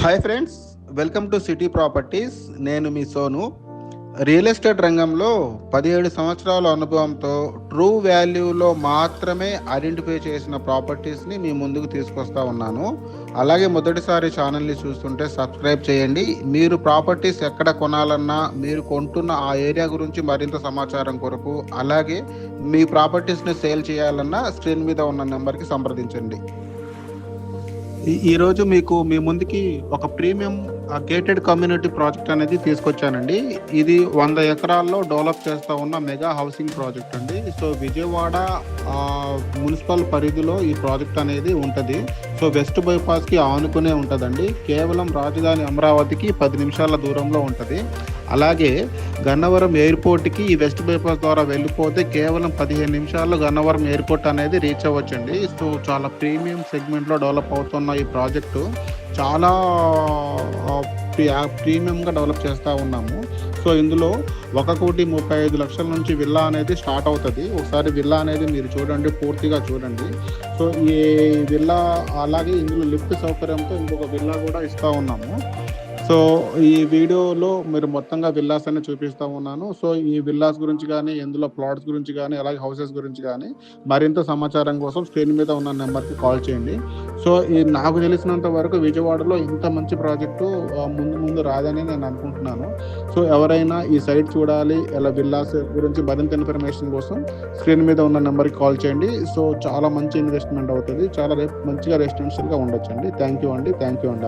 Hi friends welcome to city properties నేను మీ Sonu. Real estate రంగంలో పదిహేడు సంవత్సరాల అనుభవంతో ట్రూ వాల్యూలో మాత్రమే ఐడెంటిఫై చేసిన ప్రాపర్టీస్ని మీ ముందుకు తీసుకొస్తా ఉన్నాను. అలాగే మొదటిసారి ఛానల్ని చూస్తుంటే సబ్స్క్రైబ్ చేయండి. మీరు ప్రాపర్టీస్ ఎక్కడ కొనాలన్నా మీరు కొంటున్న ఆ ఏరియా గురించి మరింత సమాచారం కొరకు అలాగే మీ ప్రాపర్టీస్ని సేల్ చేయాలన్నా స్క్రీన్ మీద ఉన్న నెంబర్కి సంప్రదించండి. ఈ- మీకు మీ ముందుకి ఒక ప్రీమియం గేటెడ్ కమ్యూనిటీ ప్రాజెక్ట్ అనేది తీసుకొచ్చానండి. ఇది వంద ఎకరాల్లో డెవలప్ చేస్తూ ఉన్న మెగా హౌసింగ్ ప్రాజెక్ట్ అండి. సో విజయవాడ మున్సిపల్ పరిధిలో ఈ ప్రాజెక్ట్ అనేది ఉంటుంది. సో వెస్ట్ బైపాస్కి ఆనుకునే ఉంటుందండి. కేవలం రాజధాని అమరావతికి పది నిమిషాల దూరంలో ఉంటుంది. అలాగే గన్నవరం ఎయిర్పోర్ట్కి ఈ వెస్ట్ బైపాస్ ద్వారా వెళ్ళిపోతే కేవలం పదిహేను నిమిషాల్లో గన్నవరం ఎయిర్పోర్ట్ అనేది రీచ్ అవ్వచ్చండి. సో చాలా ప్రీమియం సెగ్మెంట్లో డెవలప్ అవుతున్న ఈ ప్రాజెక్టు చాలా ప్రీమియంగా డెవలప్ చేస్తూ ఉన్నాము. సో ఇందులో ఒక కోటి ముప్పై ఐదు లక్షల నుంచి విల్లా అనేది స్టార్ట్ అవుతుంది. ఒకసారి విల్లా అనేది మీరు చూడండి పూర్తిగా చూడండి. సో ఈ విల్లా అలాగే ఇందులో లిఫ్ట్ సౌకర్యంతో ఇంకొక విల్లా కూడా ఇస్తూ ఉన్నాము. సో ఈ వీడియోలో మీరు మొత్తంగా విల్లాస్ అని చూపిస్తా ఉన్నాను. సో ఈ విల్లాస్ గురించి కానీ ఇందులో ప్లాట్స్ గురించి కానీ అలాగే హౌసెస్ గురించి కానీ మరింత సమాచారం కోసం స్క్రీన్ మీద ఉన్న నెంబర్కి కాల్ చేయండి. సో ఈ నాకు తెలిసినంత వరకు విజయవాడలో ఇంత మంచి ప్రాజెక్టు ముందు ముందు రాదని నేను అనుకుంటున్నాను. సో ఎవరైనా ఈ సైట్ చూడాలి ఇలా విల్లాస్ గురించి మరింత ఇన్ఫర్మేషన్ కోసం స్క్రీన్ మీద ఉన్న నెంబర్కి కాల్ చేయండి. సో చాలా మంచి ఇన్వెస్ట్మెంట్ అవుతుంది. చాలా రేపు మంచిగా రెసిడెన్షియల్గా ఉండొచ్చండి. థ్యాంక్ యూ అండి. థ్యాంక్ యూ అండి